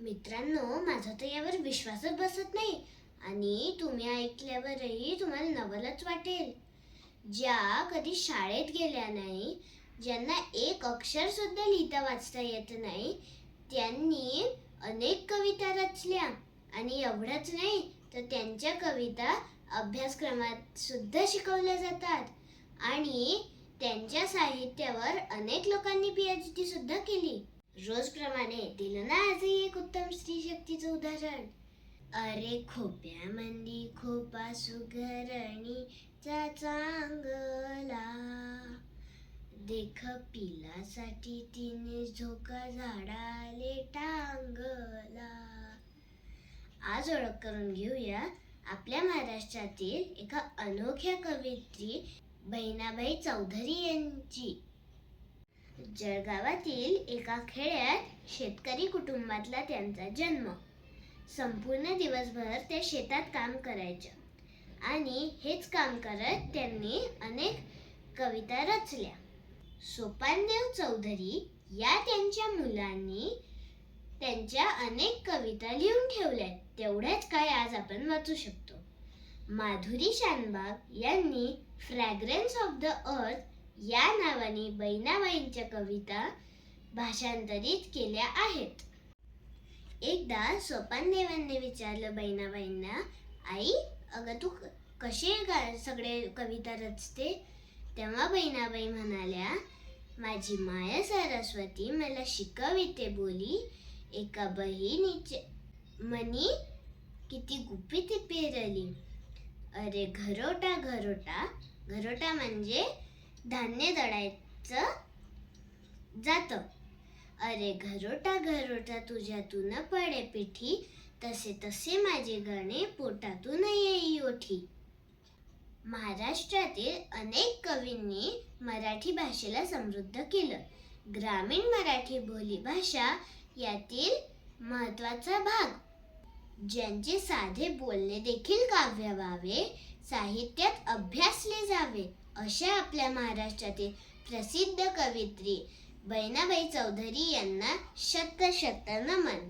मित्रांनो माझा तर यावर विश्वासच बसत नाही. आणि तुम्ही ऐकल्यावरही तुम्हाला नवलच वाटेल. ज्या कधी शाळेत गेल्या नाही ज्यांना एक अक्षर सुद्धा लिहिता वाचता येत नाही त्यांनी अनेक कविता रचल्या. आणि एवढंच नाही तर त्यांच्या कविता अभ्यासक्रमात सुद्धा शिकवल्या जातात. आणि त्यांच्या साहित्यावर अनेक लोकांनी पीएच डी सुद्धा केली. रोजप्रमाणे दिलं ना आजही एक उत्तम स्त्री शक्तीचं उदाहरण. अरे खोप्या मंदी खोपा सुगरणीचा चांगला देख पिलासाठी तिने झोका झाडाले टांगला. आज ओळख करून घेऊया आपल्या महाराष्ट्रातील एका अनोख्या कवयित्री बहिणाबाई चौधरी यांची. जळगावातील एका खेड्यात शेतकरी कुटुंबातला त्यांचा जन्म. संपूर्ण दिवसभर त्या शेतात काम करायच्या आणि हेच काम करत त्यांनी अनेक कविता रचल्या. सोपानदेव चौधरी या त्यांच्या मुलांनी त्यांच्या अनेक कविता लिहून ठेवल्या तेवढ्याच काय आज आपण वाचू शकतो. माधुरी शानबाग यांनी फ्रॅग्रन्स ऑफ द अर्थ या नावाने बहिणाबाईंच्या कविता भाषांतरित केल्या आहेत. एकदा सोपानदेवांनी विचारलं बहिणाबाईंना आई अगं तू कसे गा सगळे कविता रचते? तेव्हा बहिणाबाई म्हणाल्या माझी माया सरस्वती मला शिकविते बोली एका बहिणीचे मनी किती गुपित पेरली. अरे घरोटा घरोटा घरोटा म्हणजे धान्य दळायचं जात. अरे घरोटा घरोटा तुझ्यातून पडे पिठी तसे तसे माझे गणे पोटातून येई ओठी. महाराष्ट्रातील अनेक कवींनी मराठी भाषेला समृद्ध केलं. ग्रामीण मराठी बोली भाषा यातील महत्त्वाचा भाग ज्यांचे साधे बोलणे देखील काव्य व्हावे साहित्यात अभ्यासले जावे अशा आपल्या महाराष्ट्रातील प्रसिद्ध कवित्री बहिणाबाई चौधरी यांना शत शत नमन